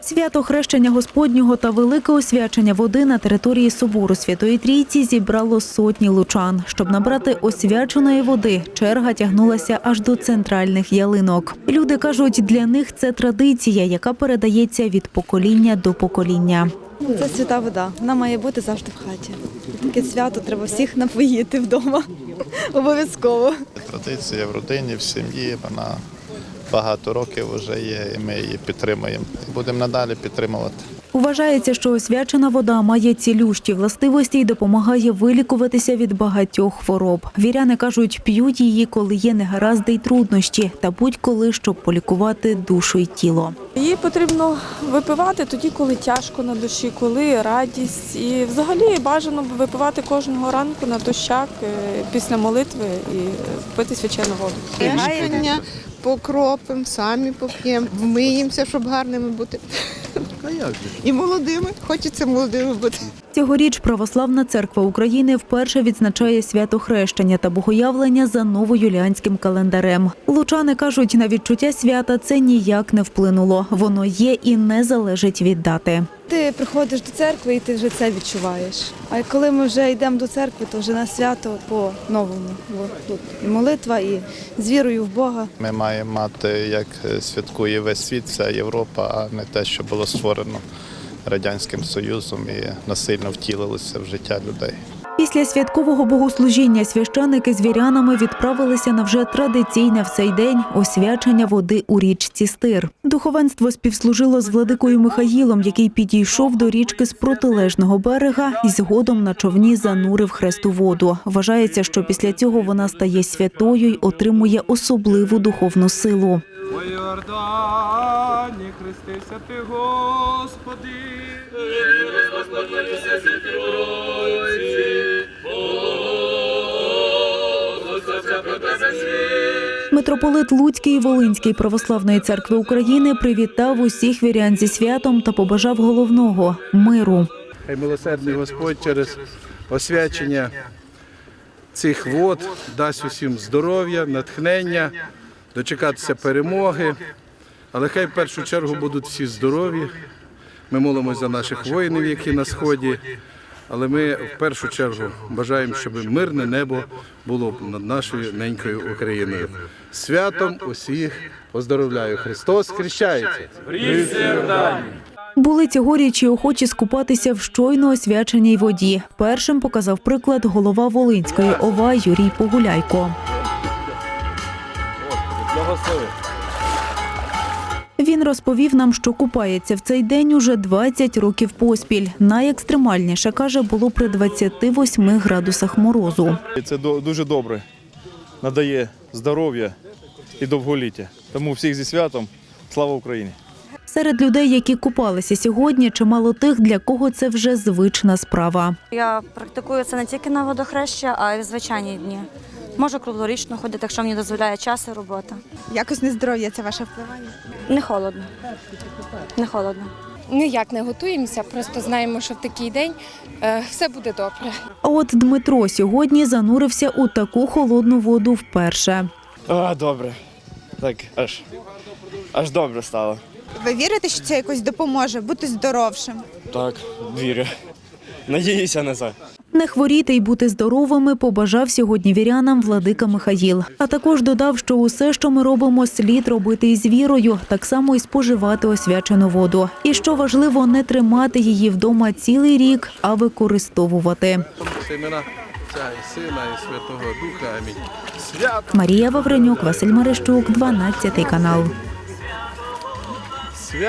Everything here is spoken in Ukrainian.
Свято хрещення Господнього та велике освячення води на території собору Святої Трійці зібрало сотні лучан. Щоб набрати освяченої води, черга тягнулася аж до центральних ялинок. Люди кажуть, для них це традиція, яка передається від покоління до покоління. Це свята вода. Вона має бути завжди в хаті. Таке свято треба всіх напоїти вдома. Обов'язково. Традиція в родині, в сім'ї, вона багато років вже є, і ми її підтримуємо. І будемо надалі підтримувати. Вважається, що освячена вода має цілющі властивості і допомагає вилікуватися від багатьох хвороб. Віряни кажуть, п'ють її, коли є негаразди й труднощі, та будь-коли, щоб полікувати душу й тіло. Її потрібно випивати тоді, коли тяжко на душі, коли радість. І взагалі бажано випивати кожного ранку на дощак е, після молитви і пити свячену воду. Покропимо, самі поп'ємо, вмиємося, щоб гарними бути. І молодими. Хочеться молодими бути. Цьогоріч Православна церква України вперше відзначає свято хрещення та богоявлення за новоюліанським календарем. Лучани кажуть, на відчуття свята це ніяк не вплинуло. Воно є і не залежить від дати. Ти приходиш до церкви і ти вже це відчуваєш. А коли ми вже йдемо до церкви, то вже на свято по-новому. Тут і молитва, і з вірою в Бога. Ми маємо мати, як святкує весь світ, це Європа, а не те, що було створено Радянським Союзом і насильно втілилося в життя людей. Після святкового богослужіння священики з вірянами відправилися на вже традиційне в цей день освячення води у річці Стир. Духовенство співслужило з владикою Михаїлом, який підійшов до річки з протилежного берега і згодом на човні занурив хресту воду. Вважається, що після цього вона стає святою й отримує особливу духовну силу. Йордані хрестися ти, Господи. Митрополит Луцький і Волинський православної церкви України привітав усіх вірян зі святом та побажав головного миру. Хай милосердний Господь через освячення цих вод дасть усім здоров'я, натхнення, дочекатися перемоги. Але хай в першу чергу будуть всі здорові. Ми молимося за наших воїнів, які на сході. Але ми в першу чергу бажаємо, щоб мирне небо було над нашою ненькою Україною. Святом усіх поздоровляю! Христос хрещається! Були цьогоріч і охочі скупатися в щойно освяченій воді. Першим показав приклад голова Волинської ОВА Юрій Погуляйко. Він розповів нам, що купається в цей день уже 20 років поспіль. Найекстремальніше, каже, було при 28 градусах морозу. Це до- дуже добре. Надає здоров'я і довголіття. Тому всіх зі святом. Слава Україні! Серед людей, які купалися сьогодні, чимало тих, для кого це вже звична справа. Я практикую це не тільки на водохреща, а й в звичайні дні. Можу круглорічно ходити, якщо мені дозволяє час і робота. Якось не здоров'я це ваше впливає. Не холодно. Не холодно. Ніяк не готуємося, просто знаємо, що в такий день е, все буде добре. А от Дмитро сьогодні занурився у таку холодну воду вперше. А, добре. Так, аж, аж добре стало. Ви вірите, що це якось допоможе бути здоровшим? Так, вірю. Надіюся на це. Не хворіти й бути здоровими побажав сьогодні вірянам владика Михаїл. А також додав, що усе, що ми робимо, слід робити із вірою, так само і споживати освячену воду. І що важливо, не тримати її вдома цілий рік, а використовувати. І Сина і Святого Духа. Амінь. Марія Вавренюк, Василь Марищук, 12 канал.